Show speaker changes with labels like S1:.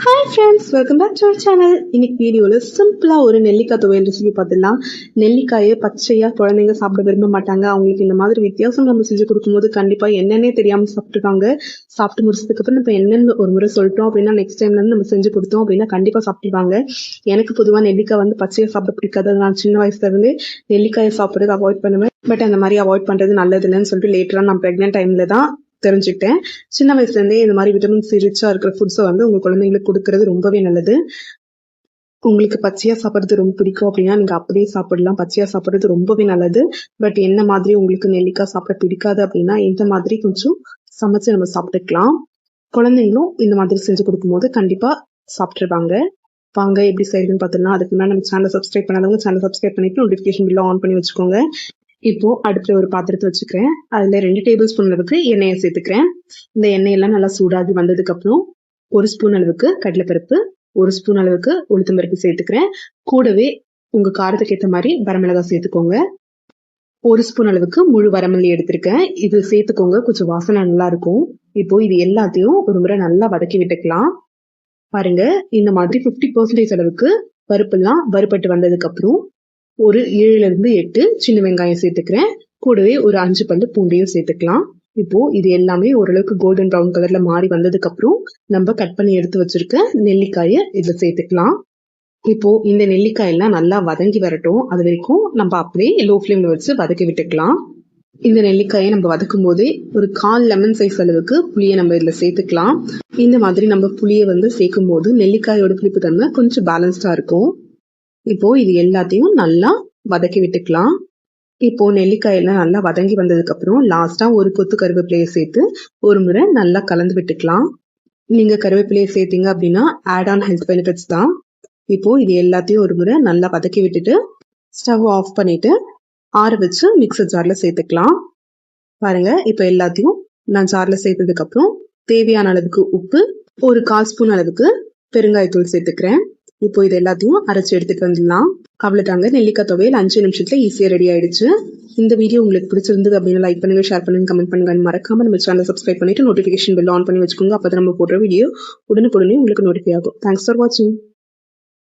S1: Hi friends welcome back to our channel இன்னைக்கு வீடியோவில் சிம்பிளாக ஒரு நெல்லிக்காய் துவையல் ரெசிபி பார்த்துடலாம். நெல்லிக்காயை பச்சையாக குழந்தைங்க சாப்பிட விரும்ப மாட்டாங்க. அவங்களுக்கு இந்த மாதிரி வித்தியாசம் நம்ம செஞ்சு கொடுக்கும்போது கண்டிப்பாக என்னென்னே தெரியாமல் சாப்பிட்டுருக்காங்க சாப்பிட்டு முடிச்சதுக்கப்புறம் நம்ம என்னென்னு ஒரு முறை சொல்லிட்டோம் அப்படின்னா நெக்ஸ்ட் டைம்லேருந்து நம்ம செஞ்சு கொடுத்தோம் அப்படின்னா கண்டிப்பாக சாப்பிடுவாங்க எனக்கு பொதுவாக நெல்லிக்காய் வந்து பச்சையாக சாப்பிட பிடிக்காது நான் சின்ன வயசுலேருந்து நெல்லிக்காயை சாப்பிட்றது அவாய்ட் பண்ணுவேன். பட் அந்த மாதிரி அவாய்ட் பண்ணுறது நல்லது இல்லைன்னு சொல்லிட்டு லேட்டராக நான் ப்ரெக்னென்ட் டைமில் தான் தெரிஞ்சுக்கிட்டேன். சின்ன வயசுலேருந்தே இந்த மாதிரி விட்டமின் சி ரிச்சாக இருக்கிற ஃபுட்ஸை வந்து உங்கள் குழந்தைங்களுக்கு கொடுக்கறது ரொம்பவே நல்லது. உங்களுக்கு பச்சையாக சாப்பிட்றது ரொம்ப பிடிக்கும் அப்படின்னா நீங்கள் அப்படியே சாப்பிடலாம். பச்சையாக சாப்பிட்றது ரொம்பவே நல்லது. பட் என்ன மாதிரி உங்களுக்கு நெல்லிக்காய் சாப்பிட பிடிக்காது அப்படின்னா இந்த மாதிரி கொஞ்சம் சமைச்சு நம்ம சாப்பிட்டுக்கலாம். குழந்தைங்களும் இந்த மாதிரி செஞ்சு கொடுக்கும்போது கண்டிப்பாக சாப்பிட்ருவாங்க வாங்க எப்படி செய்யுதுன்னு பார்த்தோம்னா அதுக்கு முன்னாடி நம்ம சேனல் சப்ஸ்கிரைப் பண்ணாதவங்க சேனல் சப்ஸ்கிரைப் பண்ணிட்டு நோட்டிஃபிகேஷன் பில்ல ஆன் பண்ணி வச்சுக்கோங்க. இப்போ அடுப்புல ஒரு பாத்திரத்தை வச்சுக்கிறேன். அதுல ரெண்டு டேபிள் ஸ்பூன் அளவுக்கு எண்ணெயை சேர்த்துக்கிறேன். இந்த எண்ணெயெல்லாம் நல்லா சூடாகி வந்ததுக்கு அப்புறம் ஒரு ஸ்பூன் அளவுக்கு கடலைப்பருப்பு ஒரு ஸ்பூன் அளவுக்கு உளுத்தம் பருப்பு சேர்த்துக்கிறேன். கூடவே உங்க காரத்துக்கு ஏற்ற மாதிரி வரமிளகாய் சேர்த்துக்கோங்க. ஒரு ஸ்பூன் அளவுக்கு முழு வரமல்லி எடுத்திருக்கேன். இது சேர்த்துக்கோங்க கொஞ்சம் வாசனை நல்லா இருக்கும். இப்போ இது எல்லாத்தையும் ஒரு முறை நல்லா வதக்கி விட்டுக்கலாம். பாருங்க இந்த மாதிரி ஃபிஃப்டி பர்சன்டேஜ் அளவுக்கு பருப்பெல்லாம் வறுபட்டு வந்ததுக்கு அப்புறம் ஒரு ஏழுல இருந்து எட்டு சின்ன வெங்காயம் சேர்த்துக்கிறேன். கூடவே ஒரு அஞ்சு பல்லு பூண்டையும் சேர்த்துக்கலாம். இப்போ இது எல்லாமே ஓரளவுக்கு கோல்டன் ப்ரௌன் கலர்ல மாறி வந்ததுக்கு அப்புறம் நம்ம கட் பண்ணி எடுத்து வச்சிருக்க நெல்லிக்காயை இதுல சேர்த்துக்கலாம். இப்போ இந்த நெல்லிக்காய் எல்லாம் நல்லா வதங்கி வரட்டும். அது வரைக்கும் நம்ம அப்படியே லோ ஃப்ளேம்ல வச்சு வதக்கி விட்டுக்கலாம். இந்த நெல்லிக்காயை நம்ம வதக்கும் போதே ஒரு கால் லெமன் சைஸ் அளவுக்கு புளியை நம்ம இதில் சேர்த்துக்கலாம். இந்த மாதிரி நம்ம புளியை வந்து சேர்க்கும் போது நெல்லிக்காயோட புளிப்பு தன்மை கொஞ்சம் பேலன்ஸ்டா இருக்கும். இப்போ இது எல்லாத்தையும் நல்லா வதக்கி விட்டுக்கலாம். இப்போ நெல்லிக்காயெல்லாம் நல்லா வதங்கி வந்ததுக்கு அப்புறம் லாஸ்டா ஒரு கொத்து கருவேப்பிலையை சேர்த்து ஒரு முறை நல்லா கலந்து விட்டுக்கலாம். நீங்க கருவேப்பிலையை சேர்த்தீங்க அப்படின்னா ஆட் ஆன் ஹெல்த் பெனிஃபிட்ஸ் தான். இப்போ இது எல்லாத்தையும் ஒரு முறை நல்லா வதக்கி விட்டுட்டு ஸ்டவ் ஆஃப் பண்ணிட்டு ஆற வச்சு மிக்சர் ஜார்ல சேர்த்துக்கலாம். பாருங்க இப்போ எல்லாத்தையும் நான் ஜார்ல சேர்த்ததுக்கு அப்புறம் தேவையான அளவுக்கு உப்பு ஒரு கால் ஸ்பூன் அளவுக்கு பெருங்காயத்தூள் சேர்த்துக்கிறேன். இப்போ இது எல்லாத்தையும் அரைச்சி எடுத்துட்டு வந்துடலாம். அவ்வளோதாங்க நெல்லிக்காய் துவையல் அஞ்சு நிமிஷத்துல ஈஸியாக ரெடி ஆயிடுச்சு. இந்த வீடியோ உங்களுக்கு பிடிச்சிருந்தது அப்படின்னு லைக் பண்ணுங்க ஷேர் பண்ணுங்க கமெண்ட் பண்ணுங்க மறக்காம நம்ம சேனல் சப்ஸ்கிரைப் பண்ணிட்டு நோட்டிஃபிகேஷன் பில் ஆன் பண்ணி வச்சுக்கோங்க. அப்போ நம்ம போடுற வீடியோ உடனுக்குடனே உங்களுக்கு நோட்டிஃபை ஆகும். தேங்க்ஸ் ஃபார் வாட்சிங்